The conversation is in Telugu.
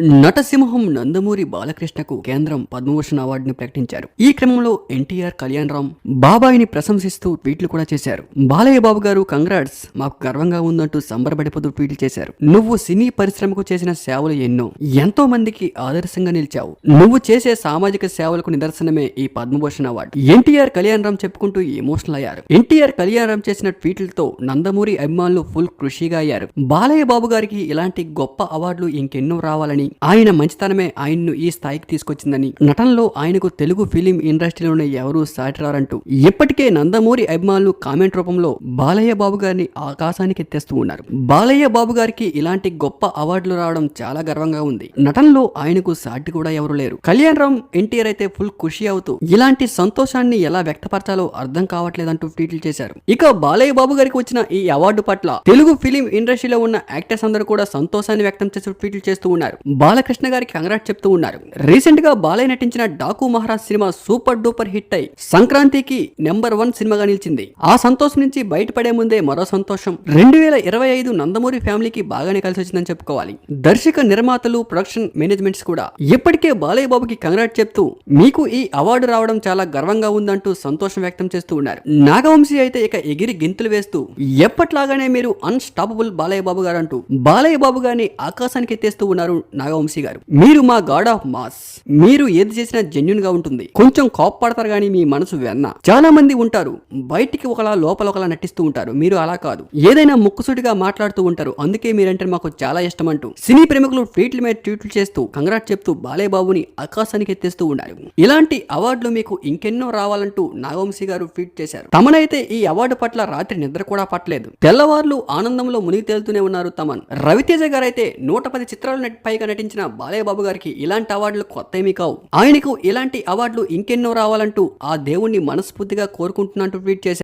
నటసింహం నందమూరి బాలకృష్ణకు కేంద్రం పద్మభూషణ్ అవార్డును ప్రకటించారు. ఈ క్రమంలో ఎన్టీఆర్ కళ్యాణ్ రామ్ బాబాయిని ప్రశంసిస్తూ ట్వీట్లు కూడా చేశారు. బాలయ్య బాబు గారు కంగ్రాట్స్ మాకు గర్వంగా ఉందంటూ సంబరపడిపోతూ ట్వీట్లు చేశారు. నువ్వు సినీ పరిశ్రమకు చేసిన సేవలు ఎన్నో. ఎంతో మందికి ఆదర్శంగా నిలిచావు. నువ్వు చేసే సామాజిక సేవలకు నిదర్శనమే ఈ పద్మభూషణ్ అవార్డు. ఎన్టీఆర్ కళ్యాణ్ రామ్ చెప్పుకుంటూ ఎమోషనల్ అయ్యారు. ఎన్టీఆర్ కళ్యాణ్ రామ్ చేసిన ట్వీట్లతో నందమూరి అభిమానులు ఫుల్ కృషిగా అయ్యారు. బాలయ్య బాబు గారికి ఇలాంటి గొప్ప అవార్డులు ఇంకెన్నో రావాలని ఆయన మంచితనమే ఆయన్ను ఈ స్థాయికి తీసుకొచ్చిందని. నటనలో ఆయనకు తెలుగు ఫిలిం ఇండస్ట్రీలోనే ఎవరూ సాటిరారంటూ ఇప్పటికే నందమూరి అభిమానులు కామెంట్ రూపంలో బాలయ్య బాబు గారిని ఆకాశానికి ఎత్తేస్తూ ఉన్నారు. బాలయ్య బాబు గారికి ఇలాంటి గొప్ప అవార్డులు రావడం చాలా గర్వంగా ఉంది. నటనలో ఆయనకు సాటి కూడా ఎవరు లేరు. కళ్యాణ్ రామ్ ఎన్టీఆర్ అయితే ఫుల్ ఖుషి అవుతూ ఇలాంటి సంతోషాన్ని ఎలా వ్యక్తపరచాలో అర్థం కావట్లేదంటూ ట్వీట్లు చేశారు. ఇక బాలయ్య బాబు గారికి వచ్చిన ఈ అవార్డు పట్ల తెలుగు ఫిలిం ఇండస్ట్రీలో ఉన్న యాక్టర్స్ అందరూ కూడా సంతోషాన్ని వ్యక్తం చేస్తూ ట్వీట్లు చేస్తూ ఉన్నారు. బాలకృష్ణ గారికి కంగ్రాట్ చెప్తూ ఉన్నారు. రీసెంట్గా బాలయ్య నటించిన Daaku Maharaj cinema super duper hit అయి సంక్రాంతికి నెంబర్ వన్ సినిమాగా నిలిచింది. ఆ సంతోషం నుంచి బయటపడే ముందే మరో సంతోషం. రెండు వేల ఇరవై ఐదు నందమూరి ఫ్యామిలీకి బాగానే కలిసి వచ్చిందని చెప్పుకోవాలి. దర్శక నిర్మాతలు ప్రొడక్షన్ మేనేజ్మెంట్స్ కూడా. ఇప్పటికే బాలయ్య బాబుకి కంగ్రాట్ చెప్తూ మీకు ఈ అవార్డు రావడం చాలా గర్వంగా ఉందంటూ సంతోషం వ్యక్తం చేస్తూ ఉన్నారు. నాగవంశీ అయితే ఇక ఎగిరి గింతులు వేస్తూ ఎప్పట్లాగానే మీరు అన్స్టాపబుల్ బాలయ్య బాబు గారు అంటూ బాలయ్య బాబు గారిని ఆకాశానికి ఎత్తేస్తూ ఉన్నారు నాగవంశీ గారు. మీరు మా గాడ్ ఆఫ్ మాస్. మీరు ఏది చేసినా జెన్యున్గా ఉంటుంది. కొంచెం కోప్పడతారు కానీ మీ మనసు వెన్న. చాలా మంది ఉంటారు. బయటికి ఒకలా లోపల ఒకలా నటిస్తూ ఉంటారు. మీరు అలా కాదు. ఏదైనా ముక్కుసూటిగా మాట్లాడుతూ ఉంటారు. అందుకే మీరంటే మాకు చాలా ఇష్టం అంటూ. సినీ ప్రేమికులు ట్వీట్ల మీద ట్వీట్లు చేస్తూ కంగ్రాట్ చెప్తూ బాలయ్య బాబుని ఆకాశానికి ఎత్తేస్తూ ఉన్నారు ఇలాంటి అవార్డులు మీకు ఇంకెన్నో రావాలంటూ నాగవంశీ గారు ట్వీట్ చేశారు. తమనైతే ఈ అవార్డు పట్ల రాత్రి నిద్ర కూడా పట్టలేదు. తెల్లవార్లు ఆనందంలో మునిగి తేలుతూనే ఉన్నారు తమన్. రవితేజ గారు అయితే నూట పది చిత్రాలు నటి- పైగా నటించిన బాలయ్యబాబు గారికి ఇలాంటి అవార్డులు కొత్త ఏమీ కావు. ఆయనకు ఇలాంటి అవార్డులు ఇంకెన్నో రావాలంటూ ఆ దేవుణ్ణి మనస్ఫూర్తిగా కోరుకుంటున్నట్టు ట్వీట్ చేశారు.